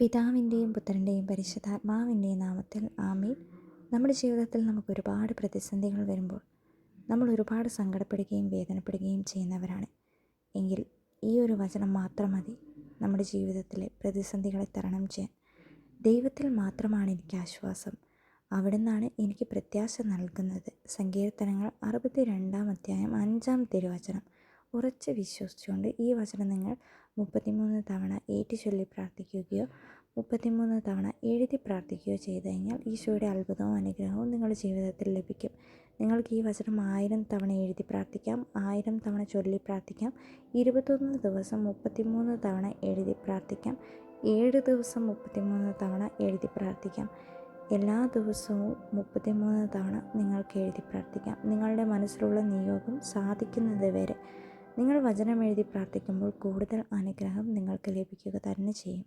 പിതാവിന്റെയും പുത്രന്റെയും പരിശുദ്ധാത്മാവിന്റെയും നാമത്തിൽ ആമീൻ. നമ്മുടെ ജീവിതത്തിൽ നമുക്ക് ഒരുപാട് പ്രതിസന്ധികൾ വരുമ്പോൾ നമ്മൾ ഒരുപാട് സങ്കടപ്പെടുകയും വേദനപ്പെടുകയും ചെയ്യുന്നവരാണ്. എങ്കിൽ ഈ ഒരു വചനം മാത്രം മതി. നമ്മുടെ ജീവിതത്തിലെ പ്രതിസന്ധികളെ തരണം ചെയ്യാൻ. ദൈവത്തിൽ മാത്രമാണ് എനിക്ക് ആശ്വാസം. അവിടുന്നാണ് എനിക്ക് പ്രത്യാശ നൽകുന്നത്. സങ്കീർത്തനങ്ങൾ അറുപത്തി രണ്ടാം അധ്യായം അഞ്ചാം തിരുവചനം ഉറച്ച് വിശ്വസിച്ചുകൊണ്ട് ഈ വചനം നിങ്ങൾ മുപ്പത്തിമൂന്ന് തവണ ഏറ്റു ചൊല്ലി പ്രാർത്ഥിക്കുകയോ മുപ്പത്തിമൂന്ന് തവണ എഴുതി പ്രാർത്ഥിക്കുകയോ ചെയ്തു കഴിഞ്ഞാൽ ഈശോയുടെ അത്ഭുതവും അനുഗ്രഹവും നിങ്ങളുടെ ജീവിതത്തിൽ ലഭിക്കും. നിങ്ങൾക്ക് ഈ വചനം ആയിരം തവണ എഴുതി പ്രാർത്ഥിക്കാം ആയിരം തവണ ചൊല്ലി പ്രാർത്ഥിക്കാം ഇരുപത്തൊന്ന് ദിവസം മുപ്പത്തിമൂന്ന് തവണ എഴുതി പ്രാർത്ഥിക്കാം ഏഴ് ദിവസം മുപ്പത്തിമൂന്ന് തവണ എഴുതി പ്രാർത്ഥിക്കാം. എല്ലാ ദിവസവും മുപ്പത്തിമൂന്ന് തവണ നിങ്ങൾക്ക് എഴുതി പ്രാർത്ഥിക്കാം. നിങ്ങളുടെ മനസ്സിലുള്ള നിയോഗം സാധിക്കുന്നത് വരെ നിങ്ങൾ വചനം എഴുതി പ്രാർത്ഥിക്കുമ്പോൾ കൂടുതൽ അനുഗ്രഹം നിങ്ങൾക്ക് ലഭിക്കുക തന്നെ ചെയ്യും.